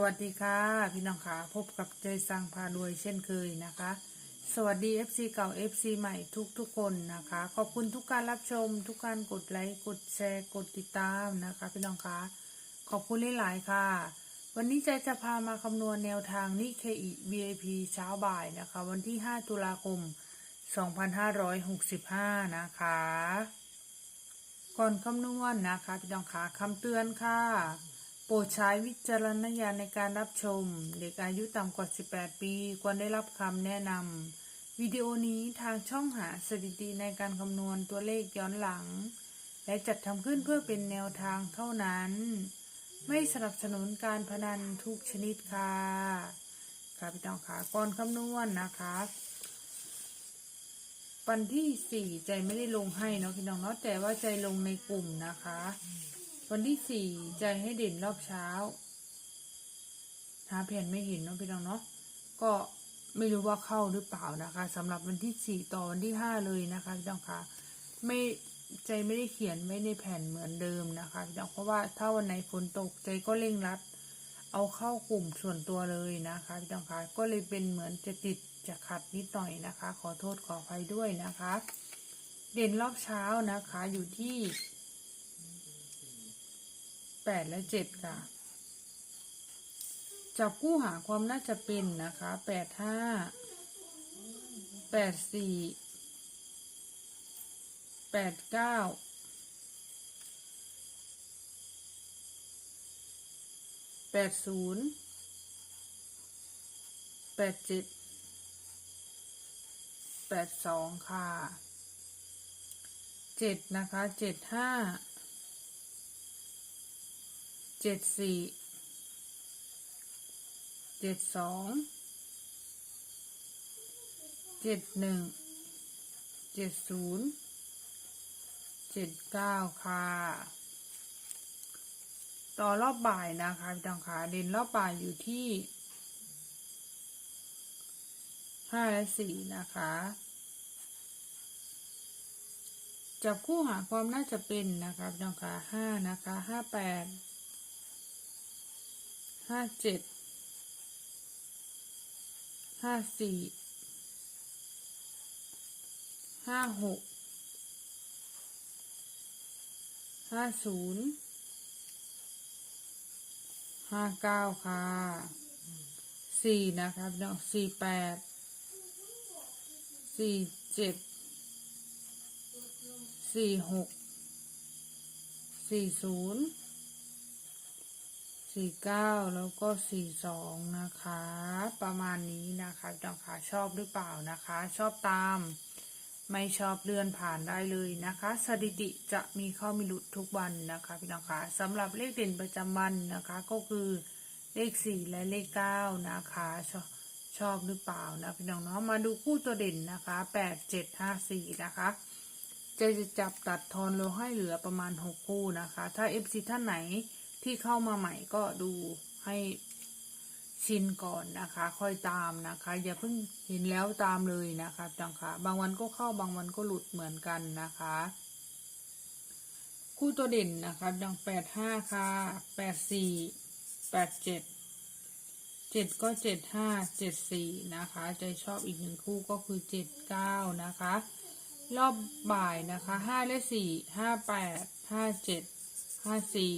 วัสดีค่ะ พี่น้องค่ะพบกับใจสังพารวยเช่นเคยนะคะ สวัสดี FC เก่า FC ใหม่ทุกทุกคนนะคะ ขอบคุณทุกการรับชม ทุกการกดไลค์กดแชร์กดติดตามนะคะ พี่น้องค่ะขอบคุณหลายๆค่ะ วันนี้ใจจะพามาคำนวณแนวทางนิเคอี VIP เช้าบ่ายนะคะ วันที่ 5 ตุลาคม 2565 นะคะ ก่อนคำนวณนะคะ พี่น้องค่ะคำเตือนค่ะ รดใช้วิจารณญาณในการรับชม เด็กอายุต่ำกว่า 18 ปี ควรได้รับคำแนะนำวิดีโอนี้ทางช่องหาสถิติในการคำนวณตัวเลขย้อนหลัง และจัดทำขึ้นเพื่อเป็นแนวทางเท่านั้น ไม่สนับสนุนการพนันทุกชนิดค่ะ ค่ะพี่น้องค่ะก่อนคำนวณนะคะวันที่สี่ใจไม่ได้ลงให้เนาะพี่น้องเนาะแต่ว่าใจลงในกลุ่มนะคะ วันที่สี่ใจให้เด่นรอบเช้าหาแผ่นไม่เห็นเนาะพี่น้องเนาะก็ไม่รู้ว่าเข้าหรือเปล่านะคะสำหรับวันที่สี่ต่อวันที่ห้าเลยนะคะพี่น้องคะไม่ใจไม่ได้เขียนไว้ในแผ่นเหมือนเดิมนะคะพี่น้องเพราะว่าถ้าวันไหนฝนตกใจก็เร่งรัด เอาเข้ากลุ่มส่วนตัวเลยนะคะพี่น้องคะก็เลยเป็นเหมือนจะติดจะขัดนิดหน่อยนะคะ ขอโทษขออภัยด้วยนะคะ เด่นรอบเช้านะคะอยู่ที่ แปดและเจ็ดค่ะ จับคู่หาความน่าจะเป็นนะคะแปดห้าแปดสี่แปดเก้าแปดศูนย์แปดเจ็ดแปดสองค่ะเจ็ดนะคะเจ็ดห้า เจ็ดสี่เจ็ดสองเจ็ดหนึ่งเจ็ดศูนย์เจ็ดเก้าค่ะ ต่อรอบบ่ายนะคะพี่น้องคะเด่นรอบบ่ายอยู่ที่ห้าและสี่นะคะจับคู่หาความน่าจะเป็นนะคะพี่น้องคะห้านะคะห้าแปด ห้าเจ็ด ห้าสี่ ห้าหก ห้าศูนย์ห้าเก้าค่ะ สี่นะคะพี่น้องสี่แปด สี่เจ็ด สี่หก สี่ศูนย์ สี่เก้าแล้วก็สี่สองนะคะ ประมาณนี้นะคะพี่น้องค่ะชอบหรือเปล่านะคะ ชอบตาม ไม่ชอบเลื่อนผ่านได้เลยนะคะ สถิติจะมีเข้ามีหลุดทุกวันนะคะพี่น้องคะสำหรับเลขเด่นประจำวันนะคะ ก็คือเลขสี่และเลขเก้านะคะชอบชอบหรือเปล่านะพี่น้องเนาะมาดูคู่ตัวเด่นนะคะแปดเจ็ดห้าสี่นะคะจะจะจับตัดทอนเราให้เหลือประมาณหกคู่นะคะ ถ้าเอฟซีท่านไหน ที่เข้ามาใหม่ก็ดูให้ชินก่อนนะคะ ค่อยตามนะคะ อย่าเพิ่งเห็นแล้วตามเลยนะคะจังค่ะบางวันก็เข้าบางวันก็หลุดเหมือนกันนะคะ คู่ตัวเด่นนะคะดังแปดห้าค่ะแปดสี่แปดเจ็ดเจ็ดก็เจ็ดห้าเจ็ดสี่นะคะ ใจชอบอีกหนึ่งคู่ก็คือเจ็ดเก้านะคะ รอบบ่ายนะคะห้าและสี่ห้าแปดห้าเจ็ดห้าสี่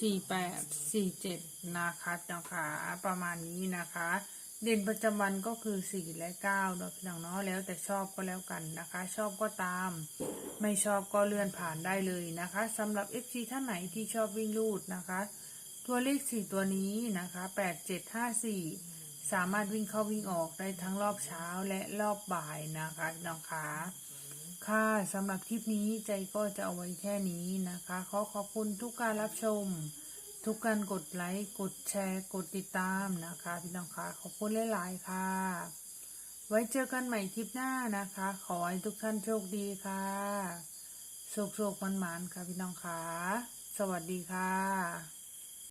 สี่แปดสี่เจ็ดนะคะนะคะประมาณนี้นะคะ เด่นประจำวันก็คือสี่และเก้าเนาะพี่น้องเนาะแล้วแต่ชอบก็แล้วกันนะคะ ชอบก็ตาม ไม่ชอบก็เลื่อนผ่านได้เลยนะคะสำหรับ FC ท่านไหนที่ชอบวิ่งลูดนะคะ ตัวเลขสี่ตัวนี้นะคะแปดเจ็ดห้าสี่สามารถวิ่งเข้าวิ่งออกได้ทั้งรอบเช้าและรอบบ่ายนะคะน้องคะ ค่ะสำหรับคลิปนี้ใจก็จะเอาไว้แค่นี้นะคะ ขอขอบคุณทุกการรับชม ทุกการกดไลค์ กดแชร์ กดติดตามนะคะ พี่น้องคะขอบคุณหลายๆค่ะ ไว้เจอกันใหม่คลิปหน้านะคะ ขอให้ทุกท่านโชคดีค่ะโชคโชคมันๆค่ะพี่น้องคะสวัสดีค่ะ